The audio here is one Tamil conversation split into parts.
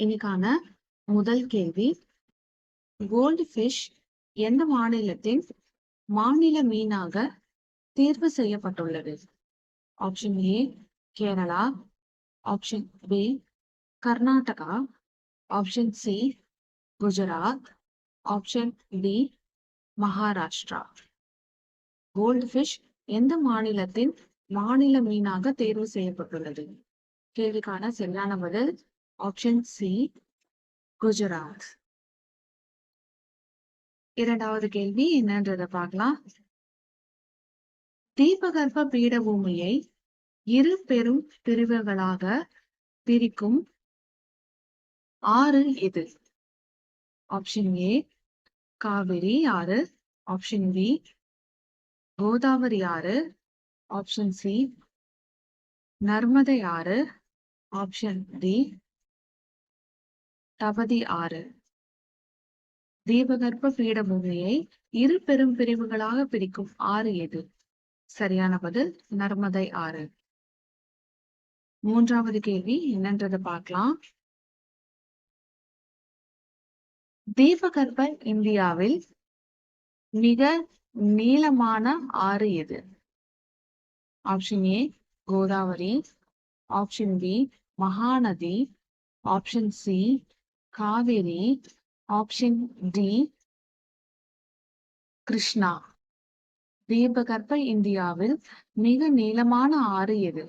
இன்னைக்கான முதல் கேள்வி. கோல்டு ஃபிஷ் எந்த மாநிலத்தின் மாநில மீனாக தேர்வு செய்யப்பட்டுள்ளது? Option A Kerala. Option B Karnataka. Option C Gujarat. Option D Maharashtra. Gold fish எந்த மாநிலத்தின் மாநில மீனாக தேர்வு செய்யப்பட்டுள்ளது? கேள்விக்கான சரியான பதில் ஆப்ஷன் சி குஜராத். இரண்டாவது கேள்வி என்னன்றத பார்க்கலாம். தீபகற்ப பீடபூமியை இரு பெரும் பிரிவுகளாக பிரிக்கும் ஆறு எது? ஆப்ஷன் ஏ காவிரி ஆறு. ஆப்ஷன் பி கோதாவரி ஆறு. ஆப்ஷன் சி நர்மதை ஆறு. ஆப்ஷன் டி தபதி ஆறு. தீபகற்ப பீடபூமியை இரு பெரும் பிரிவுகளாக பிரிக்கும் ஆறு எது? சரியான பதில் நர்மதை ஆறு. மூன்றாவது கேள்வி என்னன்றத பார்க்கலாம். தீபகற்ப இந்தியாவில் மிக நீளமான ஆறு எது? Option A Godavari option B Mahanadi option C Kaveri option D Krishna. தீபகற்ப இந்தியாவில் மிக நீளமான ஆறு எது?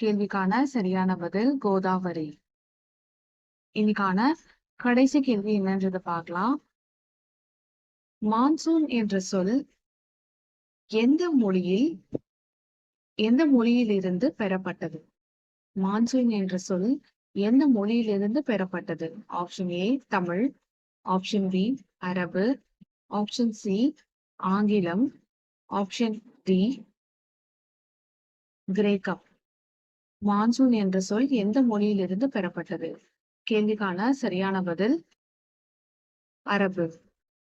கேள்விக்கான சரியான பதில் கோதாவரி. இன்னைக்கான கடைசி கேள்வி என்னன்றதை பார்க்கலாம். மான்சூன் என்ற சொல் எந்த மொழியில் எந்த மொழியிலிருந்து பெறப்பட்டது? மான்சூன் என்ற சொல் எந்த மொழியிலிருந்து பெறப்பட்டது? Option A Tamil. Option B அரபு. ஆப்ஷன் சி ஆங்கிலம். ஆப்ஷன் டி கிரேக்கம். மான்சூன் என்ற சொல் எந்த மொழியிலிருந்து பெறப்பட்டது? கேள்விக்கான சரியான பதில் அரபு.